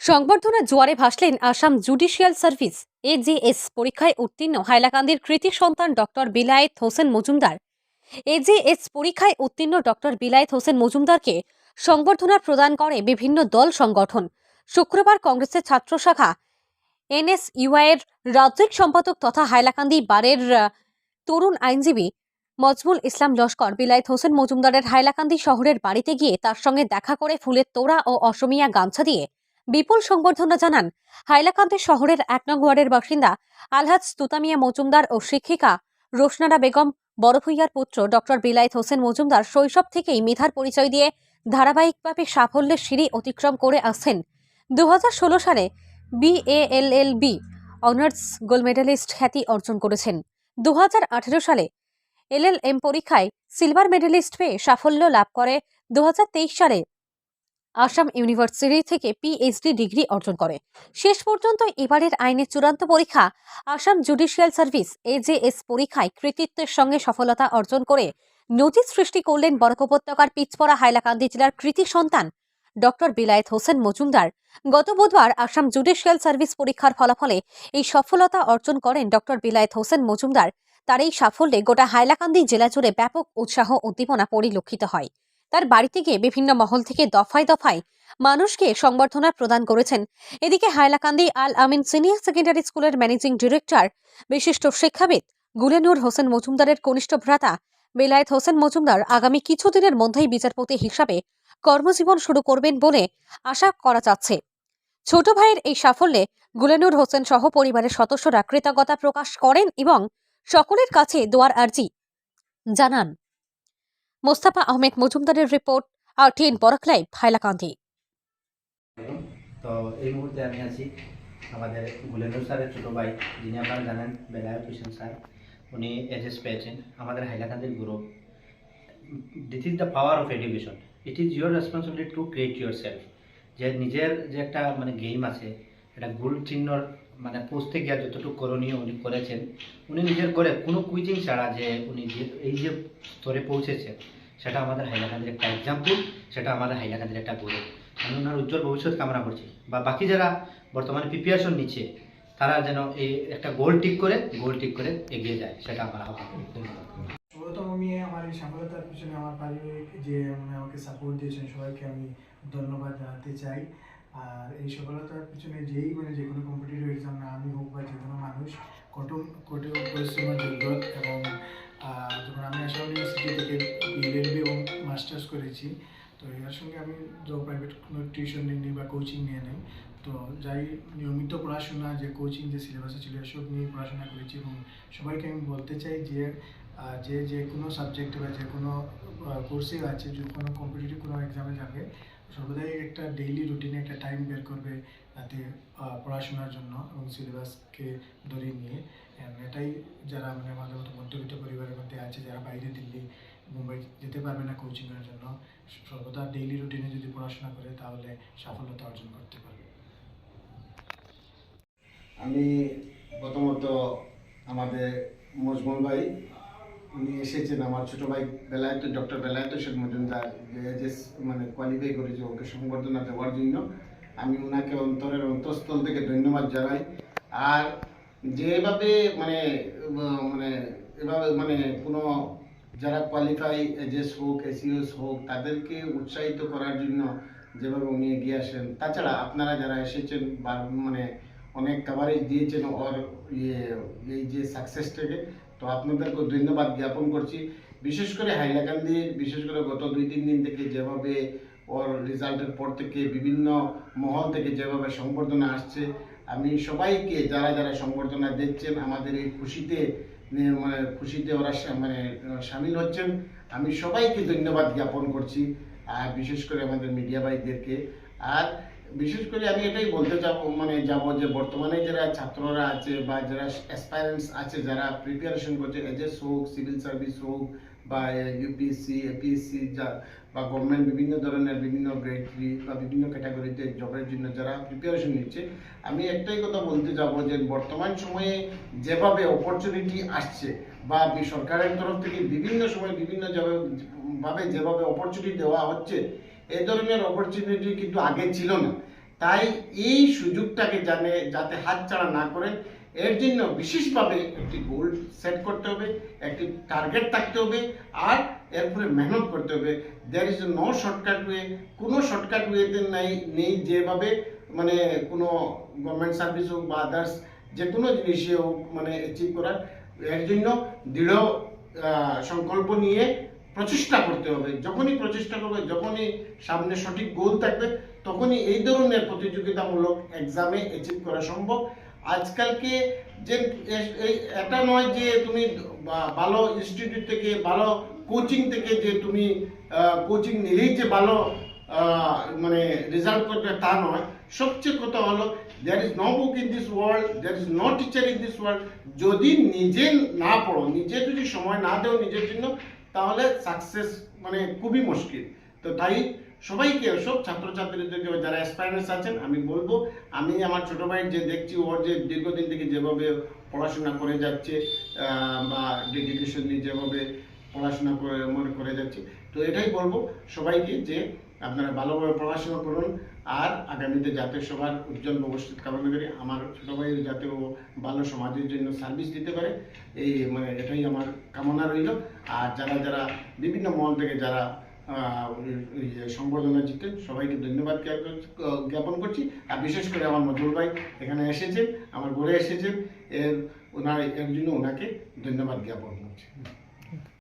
সংবর্ধনা জোয়ারে ভাসলেন আসাম জুডিশিয়াল সার্ভিস এজেএস পরীক্ষায় উত্তীর্ণ হাইলাকান্দির কৃতি সন্তান ডক্টর বিলায়েত হোসেন মজুমদার। এজেএস পরীক্ষায় উত্তীর্ণ ডক্টর বিলায়েত হোসেন মজুমদারকে সংবর্ধনা প্রদান করে বিভিন্ন দল সংগঠন। শুক্রবার কংগ্রেসের ছাত্র শাখা এনএসইউআইয়ের রাজ্যিক সম্পাদক তথা হাইলাকান্দি বারের তরুণ আইনজীবী মজমুল ইসলাম লস্কর বিলায়েত হোসেন মজুমদারের হাইলাকান্দি শহরের বাড়িতে গিয়ে তার সঙ্গে দেখা করে ফুলের তোড়া ও অসমিয়া গামছা দিয়ে বিপুল সংবর্ধনা জানান, হাইলাকান্দি শহরের এক নং ওয়ার্ডের বাসিন্দা আলহাজ তুতামিয়া মজুমদার ও শিক্ষিকা রোশনারা বেগম, বড়ভূইয়ার পুত্র ডক্টর বিলায়েত হোসেন মজুমদার শৈশব থেকেই মেধার পরিচয় দিয়ে ধারাবাহিকভাবে সাফল্যের সিঁড়ি অতিক্রম করে আসছেন। দু হাজার ষোলো সালে বিএএলএলবি অনার্স গোল্ড মেডেলিস্ট খ্যাতি অর্জন করেছেন। দু হাজার আঠেরো সালে এলএলএম পরীক্ষায় সিলভার মেডেলিস্ট পেয়ে সাফল্য লাভ করে। দু হাজার তেইশ সালে আসাম ইউনিভার্সিটি থেকে পিএইচডি ডিগ্রি অর্জন করে। শেষ পর্যন্ত এবারের আইনের চূড়ান্ত পরীক্ষা আসাম জুডিশিয়াল সার্ভিস এজেএস পরীক্ষায় কৃতিত্বের সঙ্গে সফলতা অর্জন করে নজির সৃষ্টি করলেন বরাক উপত্যকার পিচপড়া হাইলাকান্দি জেলার কৃতি সন্তান ডক্টর বিলায়েত হোসেন মজুমদার। গত বুধবার আসাম জুডিশিয়াল সার্ভিস পরীক্ষার ফলাফলে এই সফলতা অর্জন করেন ডক্টর বিলায়েত হোসেন মজুমদার। তার এই সাফল্যে গোটা হাইলাকান্দি জেলা জুড়ে ব্যাপক উৎসাহ উদ্দীপনা পরিলক্ষিত হয়। তার বাড়িতে গিয়ে বিভিন্ন মহল থেকে দফায় দফায় মানুষকে সংবর্ধনা প্রদান করেছেন। এদিকে হাইলাকান্দি আল আমিন সিনিয়র সেকেন্ডারি স্কুলের ম্যানেজিং ডিরেক্টর, বিশিষ্ট শিক্ষাবিদ গুলেনুর হোসেন মজুমদারের কনিষ্ঠ ভ্রাতা বেলায়েত হোসেন মজুমদার আগামী কিছুদিনের মধ্যেই বিচারপতি হিসাবে কর্মজীবন শুরু করবেন বলে আশা করা যাচ্ছে। ছোট ভাইয়ের এই সাফল্যে গুলেনুর হোসেন সহ পরিবারের সদস্যরা কৃতজ্ঞতা প্রকাশ করেন এবং সকলের কাছে দোয়ার আর্জি জানান। মোস্তাফা আহমেদ মজুমদারের রিপোর্ট আর টিএন বরাক লাইভ, হাইলাকান্দি। তো এই মুহূর্তে আমি আছি আমাদের গুলেন্দর স্যারের ছোটো ভাই, যিনি আপনারা জানেন, বেলায়ত হোসেন স্যার। উনি এজেস পেয়েছেন আমাদের হাইলাকান্দির গুরু this is the power of education it is your responsibility to create yourself যে নিজের যে একটা মানে গেম আছে এটা গোল চিহ্নর মানে পৌঁছতে গিয়ে যতটুকু করণীয় উনি করেছেন, উনি নিজের করে কোনো কুইজিং ছাড়া যে উনি যে, এই যে স্তরে পৌঁছেছেন, সেটা আমাদের হাইলাকান্দির একটা এক্সাম্পল সেটা আমাদের হাইলাকান্দির একটা গৌরব আমি ওনার উজ্জ্বল ভবিষ্যৎ কামনা করছি। বা বাকি যারা বর্তমানে প্রিপারেশন নিচ্ছে, তারা যেন এই একটা গোল ঠিক করে গোল ঠিক করে এগিয়ে যায়, সেটা আমার আহ্বান। ধন্যবাদ। আমার এই সফলতার পিছনে আমার পারিবারিক যে আমাকে সাপোর্ট দিয়েছেন, সবাইকে আমি ধন্যবাদ জানাতে চাই। আর এই সফলতার পিছনে যেই মানে যে কোনো কম্পিটিটিভ এক্সাম না আমি হোক বা যে কোনো মানুষ কঠোর কঠোর পরিশ্রমের জরুরত এবং যখন আমি আসাম ইউনিভার্সিটি থেকে বিএলএলবি এবং মাস্টার্স করেছি, তো এর সঙ্গে আমি যে প্রাইভেট কোনো টিউশন নিই বা কোচিং নিয়ে নেই, তো যাই নিয়মিত পড়াশোনা যে কোচিং যে সিলেবাসে ছিল এসব নিয়ে পড়াশোনা করেছি এবং সবাইকে আমি বলতে চাই যে যে যে কোনো সাবজেক্টে বা যে কোনো কোর্সে আছে, যে কোনো কম্পিটিটিভ কোনো এক্সামে যাবে সর্বদাই একটা ডেইলি রুটিনে একটা টাইম বের করবে তাতে পড়াশোনার জন্য এবং সিলেবাসকে ধরে নিয়ে। এটাই যারা মানে আমাদের মতো মধ্যবিত্ত পরিবারের মধ্যে আছে, যারা বাইরে দিল্লি, মুম্বাই যেতে পারবে না কোচিংয়ের জন্য সর্বদা ডেইলি রুটিনে যদি পড়াশোনা করে তাহলে সাফল্যতা অর্জন করতে পারবে। আমি প্রথমত আমাদের মজমুল ভাই উনি এসেছেন আমার ছোট ভাই বেলায়ত, ডক্টর বেলায়ত শেখ মজুমদার, যে মানে কোয়ালিফাই করেছে ওকে সংবর্ধনা দেওয়ার জন্য। আমি ওনাকে অন্তরের অন্তঃস্থল থেকে ধন্যবাদ জানাই। আর যেভাবে মানে মানে এভাবে মানে কোনো যারা কোয়ালিফাই এজেস হোক এসিওস হোক, তাদেরকে উৎসাহিত করার জন্য যেভাবে উনি এগিয়ে আসেন। তাছাড়া আপনারা যারা এসেছেন বা মানে অনেক কাভারেজ দিয়েছেন ওর ইয়ে এই যে সাকসেসটাকে তো আপনাদেরকে ধন্যবাদ জ্ঞাপন করছি। বিশেষ করে হাইলাকান্দি, বিশেষ করে গত দুই, তিন দিন থেকে যেভাবে ওর রেজাল্টের পর থেকে বিভিন্ন মহল থেকে যেভাবে সংবর্ধনা আসছে, আমি সবাইকে যারা যারা সংবর্ধনা দিচ্ছেন, আমাদের এই খুশিতে মানে খুশিতে ওরা মানে সামিল হচ্ছেন, আমি সবাইকে ধন্যবাদ জ্ঞাপন করছি, আর বিশেষ করে আমাদের মিডিয়া ভাইদেরকে। আর বিশেষ করে আমি এটাই বলতে যাব মানে যাব যে বর্তমানে যারা ছাত্ররা আছে বা যারা অ্যাসপায়ারেন্টস আছে, যারা প্রিপারেশন করছে এজেস হোক সিভিল সার্ভিস হোক বা ইউপিএসসি এপিএসসি যা বা গভর্নমেন্ট বিভিন্ন ধরনের বিভিন্ন গ্রেড বা বিভিন্ন ক্যাটাগরিতে জবের জন্য যারা প্রিপারেশন নিচ্ছে, আমি একটাই কথা বলতে যাব যে বর্তমান সময়ে যেভাবে অপরচুনিটি আসছে বা সরকারের তরফ থেকে বিভিন্ন সময় বিভিন্ন ভাবে যেভাবে অপরচুনিটি দেওয়া হচ্ছে এই ধরনের অপরচুনিটি কিন্তু আগে ছিল না। তাই এই সুযোগটাকে জানে, যাতে হাতছাড়া না করেন এর জন্য বিশেষভাবে একটি গোল সেট করতে হবে, একটি টার্গেট থাকতে হবে, আর এরপরে মেহনত করতে হবে। There is no shortcut way কোনো শর্টকাট ওয়েতে নাই, নেই যেভাবে মানে কোনো গভর্নমেন্ট সার্ভিস হোক বা আদার্স যে কোনো জিনিসে হোক মানে অ্যাচিভ করার। এর জন্য দৃঢ় সংকল্প নিয়ে প্রচেষ্টা করতে হবে। যখনই প্রচেষ্টা করবে, যখনই সামনে সঠিক গোল থাকবে, তখনই এই ধরনের প্রতিযোগিতামূলক এক্সামে অ্যাচিভ করা সম্ভব। আজকালকে যে এটা নয় যে তুমি ভালো ইনস্টিটিউট থেকে, ভালো কোচিং থেকে যে তুমি কোচিং নিলেই যে ভালো মানে রেজাল্ট করবে তা নয়। সবচেয়ে কথা হলো there is no book in this world there is no teacher in this world যদি নিজে না পড়ো, নিজে যদি সময় না দেও নিজের জন্য তাহলে সাকসেস মানে খুবই মুশকিল। তো তাই সবাইকে, সব ছাত্রছাত্রীদেরকে যারা অ্যাসপায়ারেন্স আছেন, আমি বলব, আমি আমার ছোটো ভাই যে দেখছি ওর যে দীর্ঘদিন থেকে যেভাবে পড়াশোনা করে যাচ্ছে বা ডেডিকেশন নিয়ে যেভাবে পড়াশোনা করে, মনে করে যাচ্ছে, তো এটাই বলব সবাইকে যে আপনারা ভালোভাবে পড়াশোনা করুন। আর আগামীতে জাতীয় সবার উজ্জ্বল ভবিষ্যৎ কামনা করি। আমার ছোট ভাইয়ের যাতে ও ভালো সমাজের জন্য সার্ভিস দিতে পারে। এই মানে এটাই আমার কামনা রইল। আর যারা যারা বিভিন্ন মহল থেকে যারা যে জিতে সবাইকে ধন্যবাদ জ্ঞাপন- জ্ঞাপন করছি। আর বিশেষ করে আমার মজুর ভাই এখানে এসেছেন, আমার ঘরে এসেছেন। এর, ওনার, এর জন্য ওনাকে ধন্যবাদ জ্ঞাপন করছি।